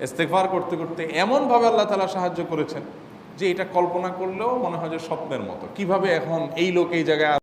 ইস্তেকবার করতে করতে এমনভাবে আল্লাহ তালা সাহায্য করেছেন যে এটা কল্পনা করলেও মনে হয় যে স্বপ্নের মতো। কীভাবে এখন এই লোক এই জায়গায়